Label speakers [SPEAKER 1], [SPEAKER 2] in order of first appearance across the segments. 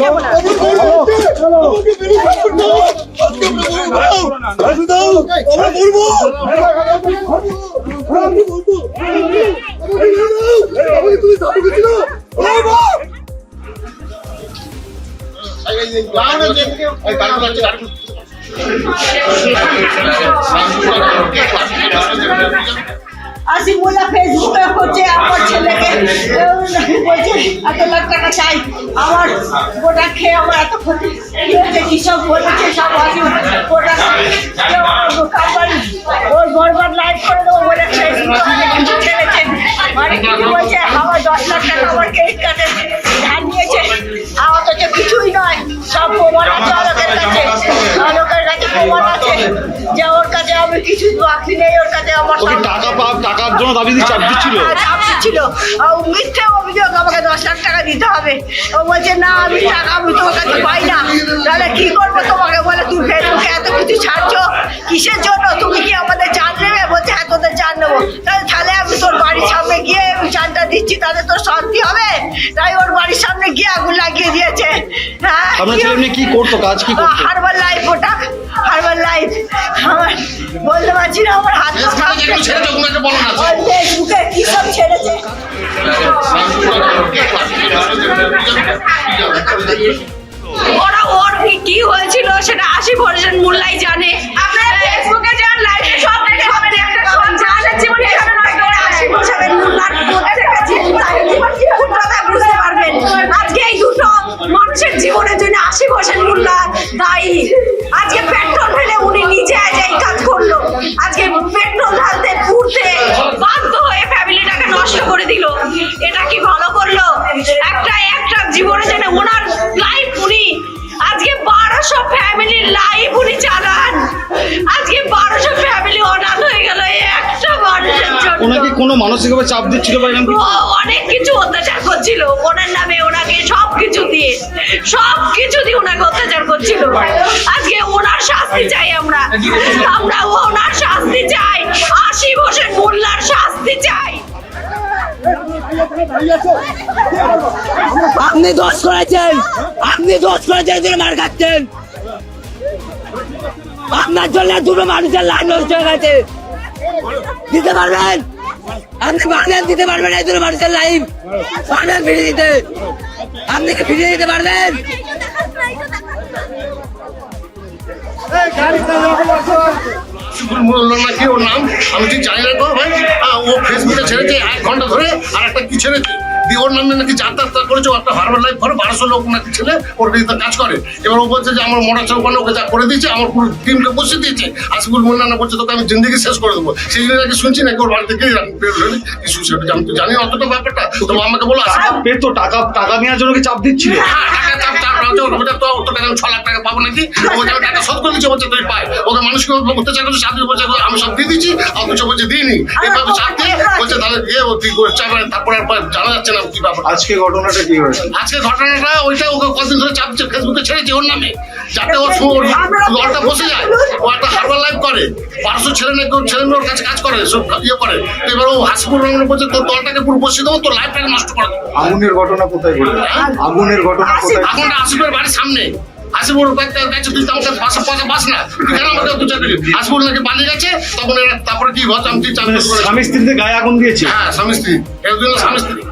[SPEAKER 1] যাব না আসি মোলা ফেসবুকে হচ্ছে আমার ছেলেকে বলছে, এত লাখ টাকা চাই, আমার গোটা খেয়ে আমার এত ক্ষতি হয়েছে, কি সব বলেছে সব আসি গোটা আমার ওর বরবার লাইভ করে দেবো বলে ছেড়েছে বলছে, আমার দশ লাখ টাকা আমার ক্রেডিট কার্ডে ধার নিয়েছে আমার তো কিছুই নয়, সব প্রমাণ আছে যে ওর কাছে আমি কিছু বাকি নেই ওর কাছে আমার
[SPEAKER 2] ওকে টাকা পা টাকার জন্য দাবি দিয়ে চাপ দিচ্ছিল
[SPEAKER 1] চাপ ছিল। মিথ্যে অভিযোগ আমাকে দশ লাখ টাকা দিতে হবে। ও বলছে না আমি টাকা আমি তোমার কাছে পাই না। তাহলে কি করব তোমাকে বলে তুমি ফেসবুকে এত কিছু ছাড়ছো? কিসের জন্য? তুমি কি আমাদের চান নেবে? বলছে হ্যাঁ তোদের চান নেব। তাহলে আমি তোর বাড়ির সামনে গিয়ে আমি চানটা দিচ্ছি তাহলে তোর শান্তি হবে? তাই ওর বাড়ির সামনে গিয়ে আগুন লাগিয়ে দিয়েছে। হ্যাঁ
[SPEAKER 2] কি করতো? কাজ কি করতো?
[SPEAKER 1] হারবার লাইফ ওটা। লাইফ আমার বলতে পারছি না আমার হাত। কি সব ছেড়েছে?
[SPEAKER 3] ওরা ওর কি হয়েছিল সেটা আশি পার্সেন্ট মূল্যাই জানে। আপনারা ফেসবুকে যান লাইভে সব দেখে পাবেন একটা সন্তানের জীবনে এখানে নয় করে আশি বছরের মূল্যার প্রত্যেকটা জীবন জীবন কথা বুঝতে পারবেন? আজকে এই দুটো মানুষের জীবনের জন্য আশি বছর মূল্যার দায়ী।
[SPEAKER 2] কোনো মানসিকভাবে চাপ দিচ্ছিল বা এরকম
[SPEAKER 3] ও অনেক কিছু অত্যাচার করছিল। ওনার নামে ওনাকে সব কিছু দিয়ে সব কিছু দিয়ে ওনাকে অত্যাচার করছিল। আজকে ওনার শাস্তি চাই আমরা। আমরা ওনার শাস্তি চাই। আশি বছর মোল্লার শাস্তি চাই।
[SPEAKER 4] আপনি দোষ করেছেন। আপনি দোষ করেছেন তিনি মার খাচ্ছেন। আপনার জন্য দুটো মানুষের লাইন নষ্ট হয়ে গেছে। দিতে পারবেন? আপনি দিতে পারবেন মানুষের লাইফ ফিরিয়ে দিতে। আপনি কি ফিরিয়ে দিতে পারবেন?
[SPEAKER 5] নাম? আমি ঠিক জানি না ভাই। ও ফেসবুকে ছেড়েছে, এক ঘণ্টা ধরে, আর একটা কি ছেড়েছে? দিয়ে ওর নামে নাকি যাতায়াত করেছে ও একটা হারবার লাইফ করে বারোশো লোক নাকি ছেলে ওর বিরুদ্ধে কাজ করে। এবার ও বলছে যে আমার মোটা চৌকানে ওকে যা করে দিয়েছে আমার পুরো টিমকে বসে দিয়েছে। আসিফুল মোল্লানা বলছে তোকে আমি জিন্দিগি শেষ করে দেবো। সেই জন্য নাকি শুনছি নাকি ওর কিছু সেটা আমি তো জানি অতটা ব্যাপারটা। তো আমাকে বলো
[SPEAKER 2] পেতো টাকা টাকা নেওয়ার জন্য কি চাপ দিচ্ছিল?
[SPEAKER 5] হ্যাঁ, করছে সাত আমি সব দিয়ে দিচ্ছি অথচ বলছে দিইনি। এইভাবে চাপ দিয়ে বলছে তাহলে ও তুই করে চাপ রাখ, তারপরে আর জানা যাচ্ছে না কি ব্যাপার।
[SPEAKER 2] আজকে ঘটনাটা কি হয়েছে?
[SPEAKER 5] আজকে ঘটনাটা ওইটা ওকে কদিন ধরে চাপ দিচ্ছে ফেসবুকে ছেড়েছে ওর নামে যাতে ওর ওর বসে যায় ও একটা হারবার লাইফ করে পাঁচশো ছেলে নাকি ওর ছেলে মেয়ে ওর কাছে কাজ করে সব ইয়ে করে এবার ও হাসিপুর রঙের বলছে তোর দলটাকে পুরো বসিয়ে দেবো তোর লাইফটাকে নষ্ট করে
[SPEAKER 2] আগুনের ঘটনা কোথায় ঘটেছে? আগুনের ঘটনা কোথায়?
[SPEAKER 5] এখন আসিফের বাড়ির সামনে। আসিফুর কাছে গেছে তুই তো আমাকে পাশে পাশে পাস না তুই কেন আমাকে দু চাকরি আসিফুর নাকি পালিয়ে গেছে তখন এরা তারপরে কি হচ্ছে আমি করে
[SPEAKER 2] স্বামী স্ত্রীতে গায়ে আগুন দিয়েছে
[SPEAKER 5] হ্যাঁ স্বামী স্ত্রী এর জন্য স্বামী স্ত্রী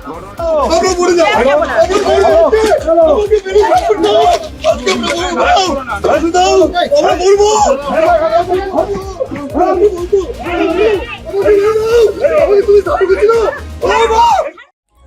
[SPEAKER 6] আমরা